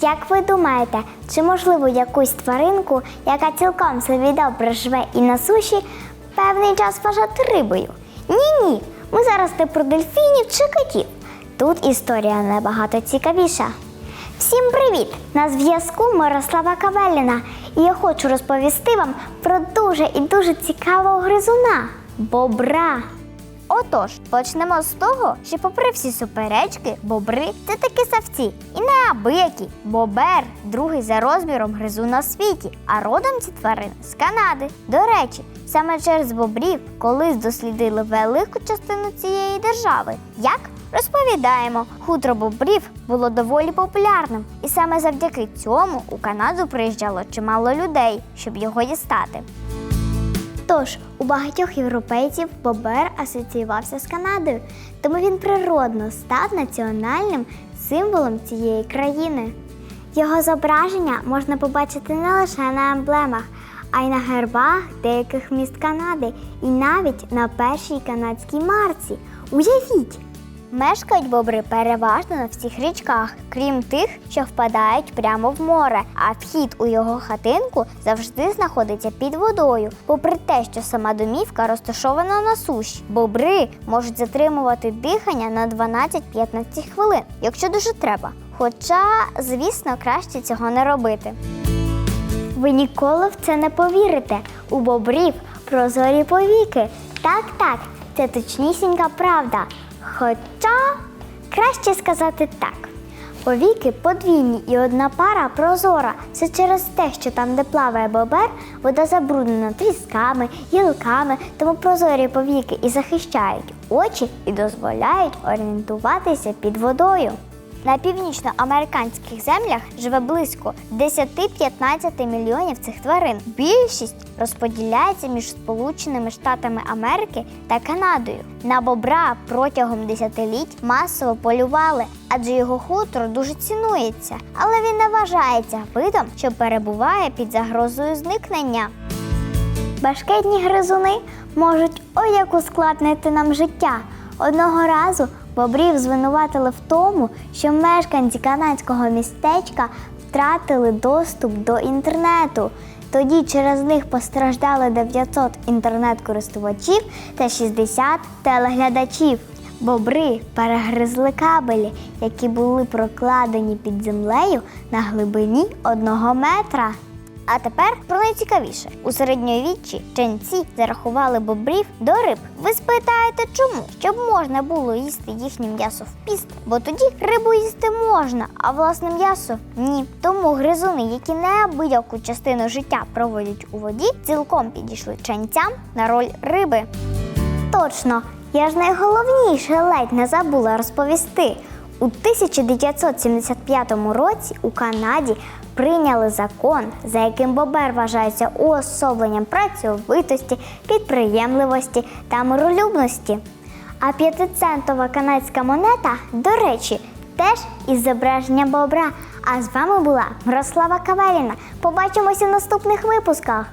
Як ви думаєте, чи можливо якусь тваринку, яка цілком собі добре живе і на суші, певний час вважати рибою? Ні, ні. Ми зараз не про дельфінів чи котів. Тут історія набагато цікавіша. Всім привіт! На зв'язку Мирослава Кавеліна, і я хочу розповісти вам про дуже і дуже цікавого гризуна бобра. Отож, почнемо з того, що, попри всі суперечки, бобри це такі савці. І неабиякі. Бобер другий за розміром гризун на світі, а родом ці тварини з Канади. До речі, саме через бобрів колись дослідили велику частину цієї держави. Як? Розповідаємо, хутро бобрів було доволі популярним, і саме завдяки цьому у Канаду приїжджало чимало людей, щоб його дістати. Тож у багатьох європейців бобер асоціювався з Канадою, тому він природно став національним символом цієї країни. Його зображення можна побачити не лише на емблемах, а й на гербах деяких міст Канади, і навіть на першій канадській марці. Уявіть! Мешкають бобри переважно на всіх річках, крім тих, що впадають прямо в море. А вхід у його хатинку завжди знаходиться під водою, попри те, що сама домівка розташована на суші. Бобри можуть затримувати дихання на 12-15 хвилин, якщо дуже треба. Хоча, звісно, краще цього не робити. Ви ніколи в це не повірите. У бобрів прозорі повіки. Так, так, це точнісінька правда. Хоча краще сказати так. Повіки подвійні і одна пара прозора. Це через те, що там, де плаває бобер, вода забруднена трісками, гілками, тому прозорі повіки і захищають очі і дозволяють орієнтуватися під водою. На північноамериканських землях живе близько 10-15 мільйонів цих тварин. Більшість розподіляється між Сполученими Штатами Америки та Канадою. На бобра протягом десятиліть масово полювали, адже його хутро дуже цінується, але він не вважається видом, що перебуває під загрозою зникнення. Башкетні гризуни можуть ой як ускладнити нам життя. Одного разу бобрів звинуватили в тому, що мешканці канадського містечка втратили доступ до інтернету. Тоді через них постраждали 900 інтернет-користувачів та 60 телеглядачів. Бобри перегризли кабелі, які були прокладені під землею на глибині одного метра. А тепер про найцікавіше. У середньовіччі ченці зарахували бобрів до риб. Ви спитаєте, чому? Щоб можна було їсти їхнє м'ясо в піст, бо тоді рибу їсти можна, а власне м'ясо ні. Тому гризуни, які неабияку частину життя проводять у воді, цілком підійшли ченцям на роль риби. Точно, я ж найголовніше ледь не забула розповісти. У 1975 році у Канаді прийняли закон, за яким бобер вважається уособленням працьовитості, підприємливості та миролюбності. А п'ятицентова канадська монета, до речі, теж із зображенням бобра. А з вами була Мирослава Кавеліна. Побачимося в наступних випусках.